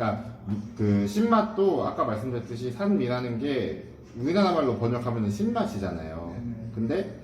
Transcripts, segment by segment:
그러니까 그 신맛도 아까 말씀드렸듯이 산미라는 게 우리나라 말로 번역하면 신맛이잖아요. 네네. 근데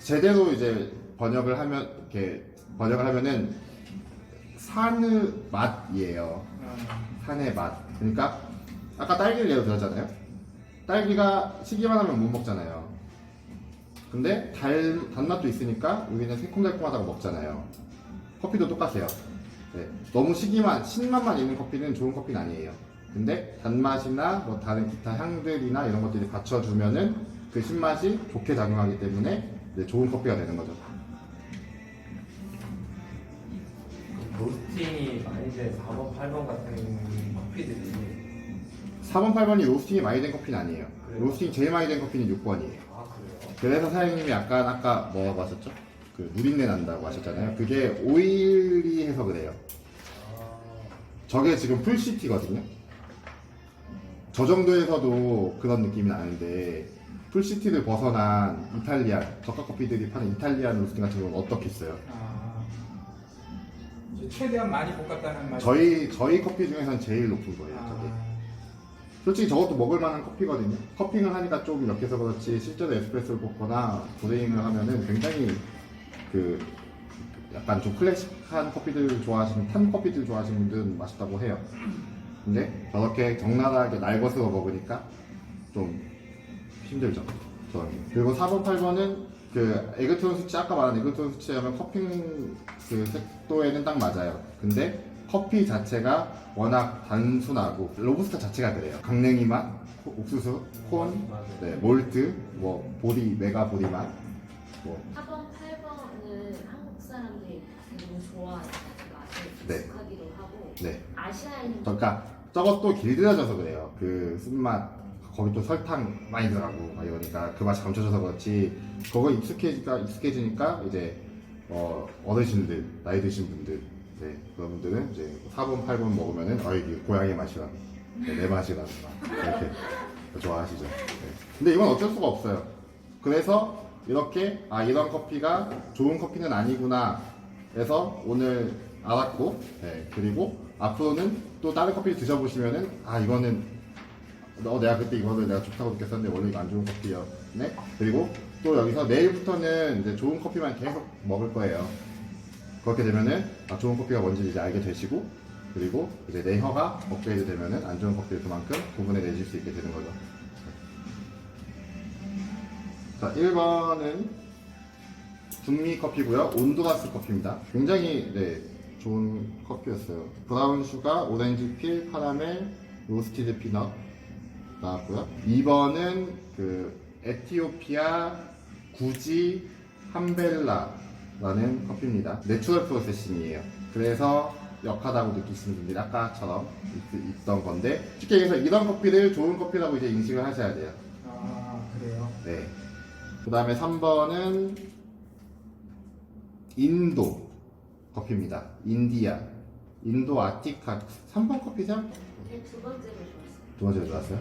제대로 이제 번역을 하면 이렇게 번역을 하면은 산의 맛이에요. 아, 산의 맛. 그러니까 아까 딸기를 예로 들었잖아요. 딸기가 시기만 하면 못 먹잖아요. 근데 달, 단맛도 있으니까 우리는 새콤달콤하다고 먹잖아요. 커피도 똑같아요. 네, 너무 시기만, 신맛만 있는 커피는 좋은 커피는 아니에요. 근데 단맛이나 뭐 다른 기타 향들이나 이런 것들이 받쳐주면은 그 신맛이 좋게 작용하기 때문에 이제 좋은 커피가 되는 거죠. 로스팅이 많이 된 4번, 8번 같은 커피들이 4번, 8번이 로스팅이 많이 된 커피는 아니에요. 그래요? 로스팅이 제일 많이 된 커피는 6번이에요. 아 그래요? 그래서 사장님이 약간 아까 뭐라고 하셨죠? 그 누린내 난다고 하셨잖아요. 그게 오일리해서 그래요. 아 저게 지금 풀시티거든요. 저 정도에서도 그런 느낌이 나는데 풀시티를 벗어난 이탈리안 저가 커피들이 파는 이탈리안 로스팅 같은 경우는 어떻겠어요? 아. 최대한 많이 볶았다는 말. 저희 저희 커피 중에서는 제일 높은 거예요. 저게. 아, 솔직히 저것도 먹을 만한 커피거든요. 커핑을 하니까 좀 약해서 그렇지 실제로 에스프레소를 볶거나 브레잉을 하면은 굉장히 그 약간 좀 클래식한 커피들 좋아하시는 탄 커피들 좋아하시는 분들은 맛있다고 해요. 근데 저렇게 적나라하게 날것으로 먹으니까 좀 힘들죠. 저는. 그리고 4번, 8번은 그 에그톤 수치 아까 말한 에그톤 수치하면 커핑 그 색도에는 딱 맞아요. 근데 커피 자체가 워낙 단순하고 로부스타 자체가 그래요. 강냉이 맛, 코- 옥수수, 콘. 네, 몰트, 뭐 보디, 메가 보디 맛, 뭐 4번, 8번은 한국 사람들이 너무 좋아해요. 맛을 네. 익숙하기도 하고 네. 아시아인 그러니까 저것도 길들여져서 그래요. 그 쓴맛 거기 또 설탕 많이 들어가고 막 이러니까 그 맛이 감춰져서 그렇지 그거 익숙해지니까 익숙해지니까 이제 어, 어르신들 나이 드신 분들 네, 그런 분들은 이제 4번 8번 먹으면은 어 이게 고향의 맛이라 네, 내 맛이라 막 이렇게 좋아하시죠. 네. 근데 이건 어쩔 수가 없어요. 그래서 이렇게 아 이런 커피가 좋은 커피는 아니구나. 해서 오늘 알았고 네, 그리고 앞으로는 또 다른 커피를 드셔보시면은 아 이거는 어, 내가 그때 이거를 내가 좋다고 느꼈었는데 원래 이거 안 좋은 커피였네 그리고 또 여기서 내일부터는 이제 좋은 커피만 계속 먹을 거예요. 그렇게 되면은 아, 좋은 커피가 뭔지 이제 알게 되시고 그리고 이제 내 혀가 업그레이드 되면은 안 좋은 커피를 그만큼 구분해 내실 수 있게 되는 거죠 자 1번은 중미 커피고요. 온두라스 커피입니다. 굉장히 네, 좋은 커피였어요. 브라운 슈가 오렌지 필 카라멜 로스티드 피넛 나왔고요. 2번은 그 에티오피아 구지 함벨라라는 커피입니다. 내추럴 프로세싱이에요. 그래서 역하다고 느끼시는 분들이 아까처럼 있, 있던 건데 쉽게 얘기해서 이런 커피를 좋은 커피라고 이제 인식을 하셔야 돼요. 아 그래요. 네. 그 다음에 3번은 인도 커피입니다. 인디아. 인도 아티카. 3번 커피죠? 네, 두 번째로 좋았어요. 두 번째로 들어왔어요.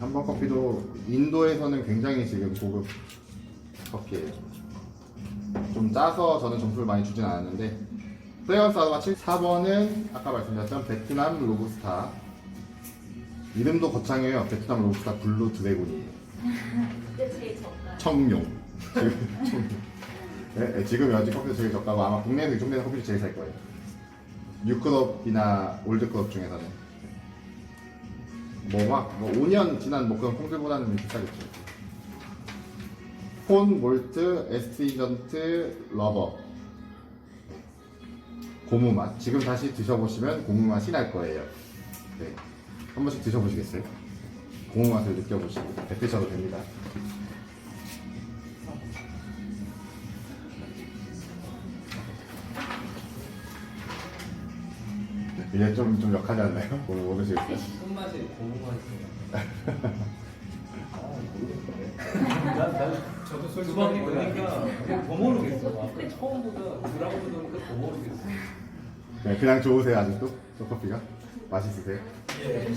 3번 커피도 인도에서는 굉장히 지금 고급 커피예요. 좀 짜서 저는 점수를 많이 주진 않았는데 프레건스 아로마 7 4번은 아까 말씀드렸던 베트남 로부스타 이름도 거창해요. 베트남 로부스타 블루 드래곤이에요. 청룡. 지금 청룡. 네, 네, 지금 여지 커피도 제일 적다고 아마 국내에서 이쪽에서 커피도 제일 살 거예요. 뉴크롭이나 올드크롭 중에서는 뭐막 뭐 5년 지난 뭐 그런 콩들보다는 비싸겠죠. 폰, 몰트, 에스트리전트, 러버 고무 맛. 지금 다시 드셔보시면 고무 맛이 날 거예요. 네, 한 번씩 드셔보시겠어요? 고무 맛을 느껴보시고 뱉으셔도 됩니다. 이게 좀, 좀 역하지 않나요? 오늘 모르시겠어요? 손맛이 고무가 있어요. 아 모르겠네. 난 난 저도 두 솔직히 그냥 더 모르겠어. 아까 처음보다 드라마도 보니까 더 모르겠어. 네, 그냥 좋으세요, 아직도? 저 커피가? 맛있으세요? 예.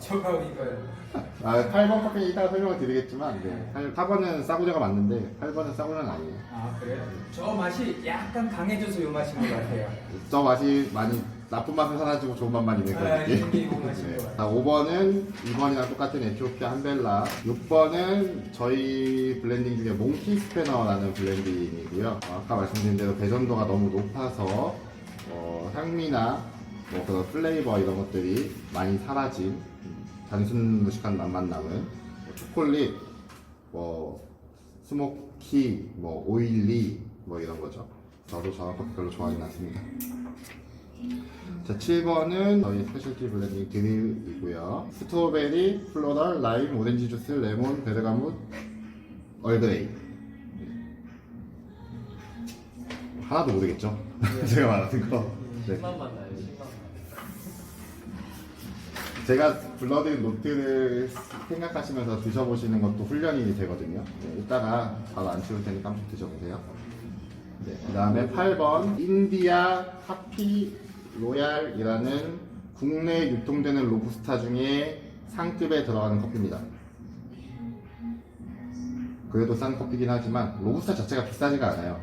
저가 이거요. 아, 8번 커피 이따가 설명을 드리겠지만, 네. 8번은 싸구려가 맞는데, 8번은 싸구려는 아니에요. 아 그래요? 저 맛이 약간 강해져서 요 맛인 것 같아요. 저 맛이 많이 나쁜 맛은 사라지고 좋은 맛만 있는. 거예요. 자, 5번은 2번이랑 똑같은 에티오피아 한벨라. 6번은 저희 블렌딩 중에 몽키 스패너라는 블렌딩이고요. 어, 아까 말씀드린 대로 배전도가 너무 높아서 어, 향미나 뭐 그런 플레이버 이런 것들이 많이 사라진 음, 단순 무식한 맛만 남은 뭐 초콜릿, 뭐 스모키, 뭐 오일리 뭐 이런 거죠. 저도 저런 커피 별로 좋아하진 않습니다. 자, 7번은 저희 스페셜티 블렌딩 드릴이고요. 스트로베리, 플로럴, 라임, 오렌지 주스, 레몬, 베르가못, 얼그레이. 하나도 모르겠죠? 제가 말하는 거. 네. 10만 만나요 10만 만 제가 불러드린 노트를 생각하시면서 드셔보시는 것도 훈련이 되거든요. 네, 이따가 바로 안 치울 테니까 한번 드셔보세요. 네, 그 다음에 8번 인디아 하피 로얄이라는 국내 유통되는 로부스타 중에 상급에 들어가는 커피입니다. 그래도 싼 커피긴 하지만 로부스타 자체가 비싸지가 않아요.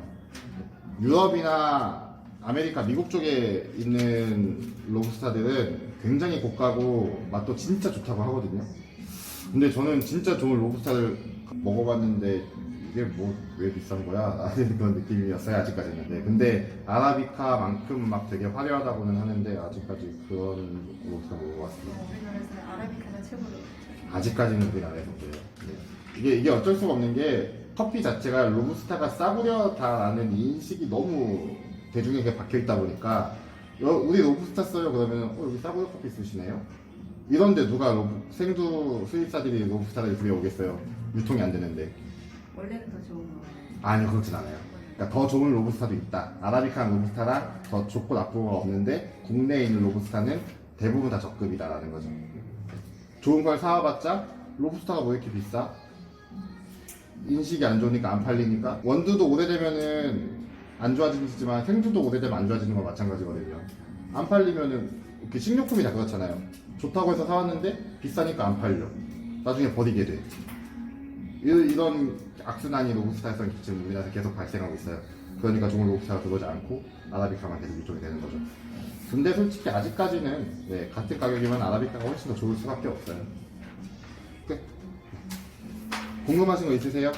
유럽이나 아메리카, 미국 쪽에 있는 로부스타들은 굉장히 고가고 맛도 진짜 좋다고 하거든요. 근데 저는 진짜 좋은 로부스타를 먹어봤는데 이게 뭐 왜 비싼 거야? 라는 그런 느낌이었어요 아직까지는. 네, 근데 아라비카만큼 막 되게 화려하다고는 하는데 아직까지 그런 로부스타 못 먹어봤습니다. 우리나라에서는 아라비카가 최고로 아직까지는 우리나라에서 그래요. 네. 이게 이게 어쩔 수가 없는 게 커피 자체가 로부스타가 싸구려다라는 인식이 너무 대중에게 박혀 있다 보니까 여- 우리 로부스타 써요 그러면 어, 여기 싸구려 커피 쓰시네요. 이런데 누가 로부, 생두 수입사들이 로부스타를 들여오겠어요. 유통이 안 되는데. 원래는 더 좋은 거 아니요 그렇진 않아요. 그러니까 더 좋은 로부스타도 있다. 아라비카 로부스타랑 더 좋고 나쁜 건 없는데 국내에 있는 로부스타는 대부분 다 적급이다라는 거죠. 좋은 걸 사와봤자 로부스타가 뭐 이렇게 비싸? 인식이 안 좋으니까 안 팔리니까 원두도 오래되면은 안 좋아지지만 생두도 오래되면 안 좋아지는 건 마찬가지거든요. 안 팔리면은 이렇게 식료품이 다 그렇잖아요. 좋다고 해서 사왔는데 비싸니까 안 팔려. 나중에 버리게 돼. 이- 이런 악순환이 로부스타에서 지금 우리나라에서 계속 발생하고 있어요. 그러니까 좋은 로부스타가 들어오지 않고 아라비카만 계속 유통이 되는 거죠. 근데 솔직히 아직까지는 네, 같은 가격이면 아라비카가 훨씬 더 좋을 수밖에 없어요. 끝. 궁금하신 거 있으세요?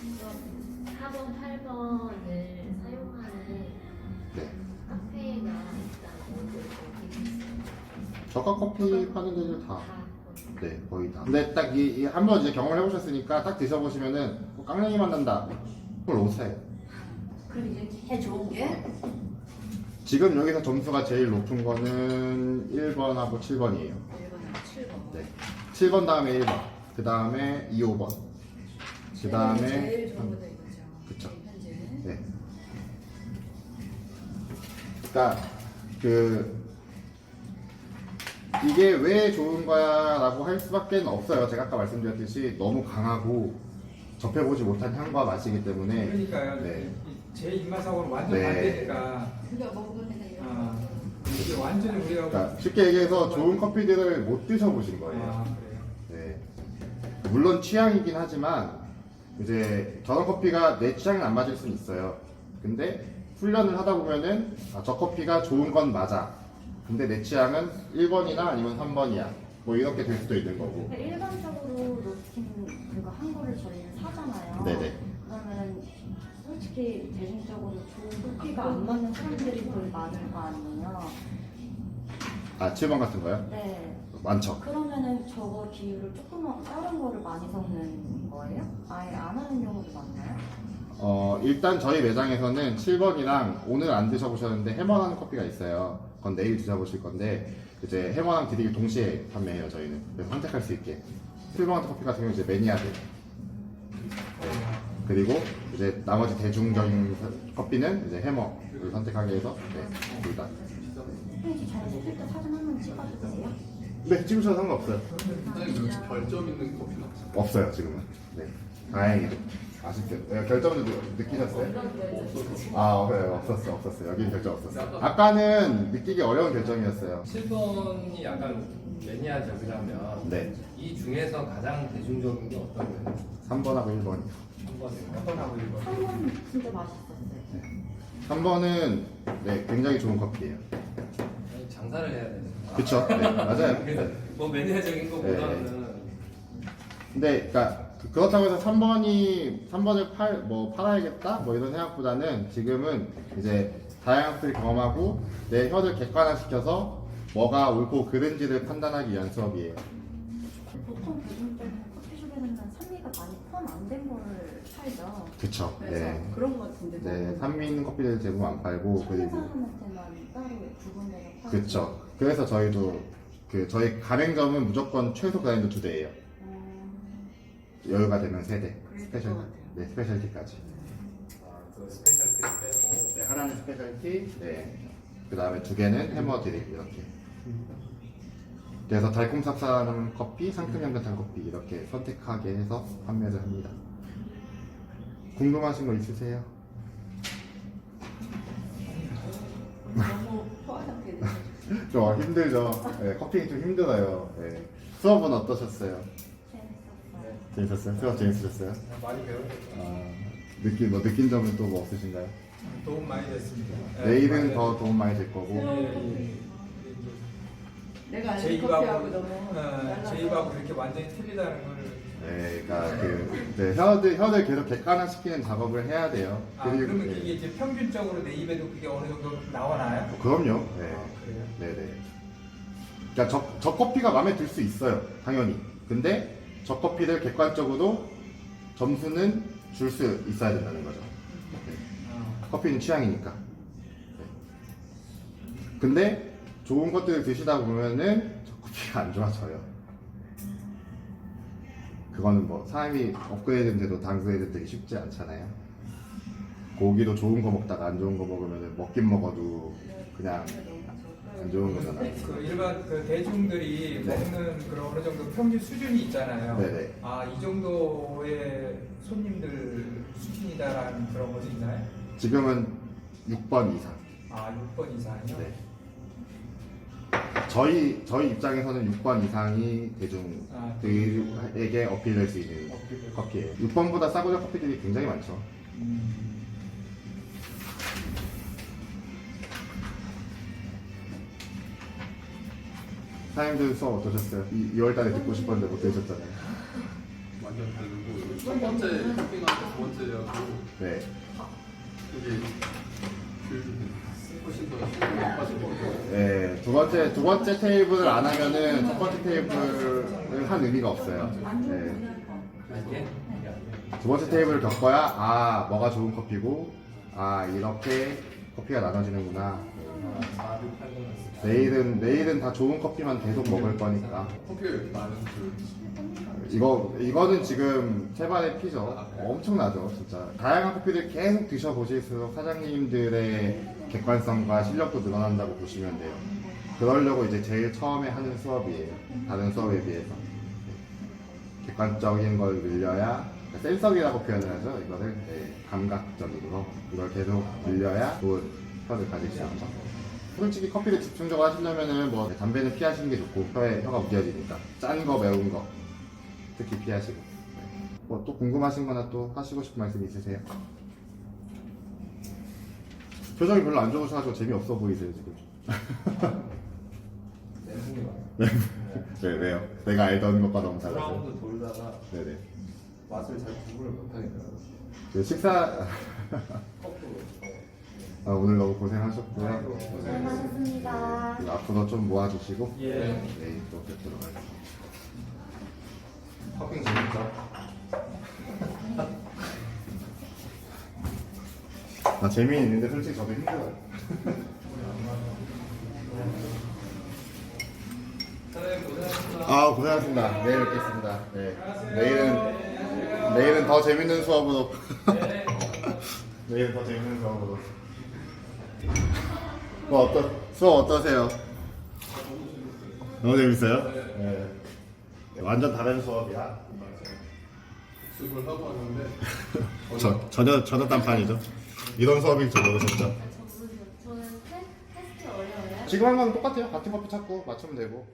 그럼 4번, 8번을 사용하는 네. 카페가 있어요? 저가 커피 파는 데들 다. 다 네, 거의 다. 근데 딱 이, 이 한번 이제 경험을 해보셨으니까 딱 드셔보시면은 뭐 깡냉이 맛 난다. 그걸 로스타예요. 그럼 이제 제일 좋은 게 지금 여기서 점수가 제일 높은 거는 1번하고 7번이에요. 1번하고 7번 네. 7번 다음에 1번, 그 다음에 2, 5번, 그 다음에 제일 좋은 거다 이거죠 그쵸. 현재 네. 그러니까 그 이게 왜 좋은 거야 라고 할 수밖에 없어요. 제가 아까 말씀드렸듯이 너무 강하고 접해보지 못한 향과 맛이기 때문에 그러니까요. 네. 이- 제 입맛하고는 완전 네. 반대니까 우리가 먹으면 이런 아, 거 이게 완전히 우리가 그러니까 쉽게 얘기해서 좋은 커피들을 못 드셔보신 거예요. 아, 그래요. 네. 물론 취향이긴 하지만 이제 저런 커피가 내 취향에 안 맞을 수는 있어요. 근데 훈련을 하다 보면은 아, 저 커피가 좋은 건 맞아. 근데 내 취향은 1번이나 아니면 3번이야. 뭐 이렇게 될 수도 있는 거고. 근데 일반적으로 로스팅 그거 한 거를 저희는 사잖아요. 네네. 그러면 솔직히 대중적으로 좋은 커피가 안 맞는 사람들이 더 많을 거 아니에요. 아 7번 같은 거요? 네. 많죠. 그러면은 저거 비율을 조금만 다른 거를 많이 섞는 거예요? 아예 안 하는 경우도 많나요? 어 일단 저희 매장에서는 7번이랑 오늘 안 드셔보셨는데 해머라는 커피가 있어요. 그건 내일 드셔보실 건데 이제 해머랑 드리기 동시에 판매해요 저희는. 그래서 선택할 수 있게. 7번 같은 커피 같은 경우 이제 매니아들. 네. 그리고 이제 나머지 대중적인 커피는 이제 해머를 선택하게 해서 네, 둘 다. 홈페이지 잘 시킬 때 사진 한 번 찍어주세요. 네, 찍으셔도 상관없어요. 여기 별점 있는 커피는 없어요? 없어요, 지금은. 네. 다행히도. 아쉽게. 네, 결정을 느- 느끼셨어요? 아, 그래, 없었어, 없었어. 여기는 결정 없었어. 아까는 느끼기 어려운 결정이었어요. 7번이 약간 매니아적이라면 네. 이 중에서 가장 대중적인 게 어떤 거예요? 3번하고 1번이요. 3번인가? 한번 하고 이거. 3번 진짜 맛있었어요. 3번은 네, 굉장히 좋은 커피예요. 아니, 장사를 해야 되는 그쵸? 네, 맞아요. 그래서 네. 뭐 매니아적인 것보다는 근데 그러니까 그- 그렇다고 해서 3번이 3번을 팔 뭐 팔아야겠다 뭐 이런 생각보다는 지금은 이제 다양한 것들을 경험하고 내 혀를 객관화시켜서 뭐가 옳고 그른지를 판단하기 위한 수업이에요. 보통 대중적인 커피숍에는 산미가 많이 포함 안 된 거를 팔죠. 그쵸? 그래서 네. 그런 거 같은데. 네, 산미 있는 커피를 대부분 안 팔고 그리고 사람한테만 따로 구분해서 팔죠. 그쵸. 그래서 저희도 그 저희 가맹점은 무조건 최소 그라인드 두 대예요. 음, 여유가 되면 세 대. 그럴 스페셜. 네 스페셜티까지. 아, 그 스페셜티 빼고 네, 하나는 스페셜티, 네. 그 다음에 두 개는 해머 드립 이렇게. 그래서 달콤 쌉싸름 커피, 상큼 향긋한 커피 이렇게 선택하게 해서 판매를 합니다. 궁금하신 거 있으세요? 너무 포화 상태. 좀 힘들죠. 네, 커피는 좀 힘들어요. 네. 수업은 어떠셨어요? 재밌었어요. 수업 재밌으셨어요? 많이 배우겠죠. 아, 느낀 뭐 느낀 점은 또 뭐 없으신가요? 도움 많이 됐습니다. 네, 내일은 많이 더 도움 많이 될 거고. 내가 제 아는 입하고 커피하고 너무 어, 달라서. 제 입하고 그렇게 완전히 틀리다는 걸. 네, 그러니까 그 네, 혀를 혀를 계속 객관화시키는 작업을 해야 돼요. 아 그러면 네. 이게 이제 평균적으로 내 입에도 그게 어느 정도 나와나요? 어, 그럼요. 네. 아, 그래요? 네네. 그러니까 저, 저 커피가 마음에 들 수 있어요. 당연히. 근데 저 커피를 객관적으로 점수는 줄 수 있어야 된다는 거죠. 네. 아, 커피는 취향이니까. 네. 근데 좋은 것들을 드시다 보면은 저 커피가 안 좋아져요. 그거는 뭐 사람이 업그레이드 돼도 다운그레이드 되기 쉽지 않잖아요. 고기도 좋은 거 먹다가 안 좋은 거 먹으면 먹긴 먹어도 그냥 안 좋은 거잖아요. 그 일반 그 대중들이 네. 먹는 그런 어느 정도 평균 수준이 있잖아요. 네네. 아 이 정도의 손님들 수준이다라는 그런 것이 있나요? 지금은 6번 이상. 아 6번 이상이요? 네. 저희 저희 입장에서는 6번 이상이 아, 대중들에게 어필될 수 있는 어필될 커피예요. 6번보다 싸구려 커피들이 굉장히 많죠. 음, 사장님들 수업 어떠셨어요? 이, 2월달에 듣고 싶었는데 못 들으셨잖아요. 완전 다르고 첫 번째 캠핑할 두 번째하고 네. 이게 훨씬 더. 네. 두 번째 두 번째 테이블을 안 하면은 첫 번째 테이블을 한 의미가 없어요. 네. 두 번째 테이블을 겪어야 아 뭐가 좋은 커피고 아 이렇게 커피가 나눠지는구나. 네. 4, 6, 8, 9, 내일은 내일은 다 좋은 커피만 계속 먹을 거니까. 커피가 이렇게 많은 줄 이거 이거는 지금 세발의 피죠. 엄청나죠, 진짜. 다양한 커피들 계속 드셔보실수록 사장님들의 객관성과 실력도 늘어난다고 보시면 돼요. 그러려고 이제 제일 처음에 하는 수업이에요. 다른 수업에 비해서 네. 객관적인 걸 늘려야 그러니까 센서기라고 표현을 하죠. 이거를 네, 감각적인 거 이걸 계속 늘려야 좋은 혀를 수 있죠. 솔직히 커피를 집중적으로 하시려면은 뭐 담배는 피하시는 게 좋고 혀에 혀가 무뎌지니까 짠 거 매운 거 특히 피하시고 뭐또 궁금하신 거나 또 하시고 싶은 말씀 있으세요? 표정이 별로 안 좋으셔가지고 재미없어 보이세요 지금 와요. 네 왜요? 내가 알던 것과 너무 달라서 브라운드 돌다가 네네 맛을 잘 구분을 못하겠더라고요. 그 식사. 아, 오늘 너무 고생하셨고요 아이고, 네. 고생하셨습니다. 그리고 앞으로 좀 모아주시고 예. 내일 또 뵙도록 하겠습니다 커피 재밌죠? 나 재미는 있는데 솔직히 저도 힘들어요 사장님 고생하셨습니다. 아 고생하셨습니다. 내일 뵙겠습니다. 네. 내일은 내일은 더 재밌는 수업으로. 내일은 더 재밌는 수업으로. 뭐 어떠 수업 어떠세요? 너무 재밌어요? 네. 완전 다른 수업이야. 복습을 하고 왔는데 저 전혀 전혀 딴판이죠. 이런 수업인 줄 모르셨죠? 저는 테, 테스트 어려워요? 지금 한 건 똑같아요. 같은 커피 찾고 맞추면 되고.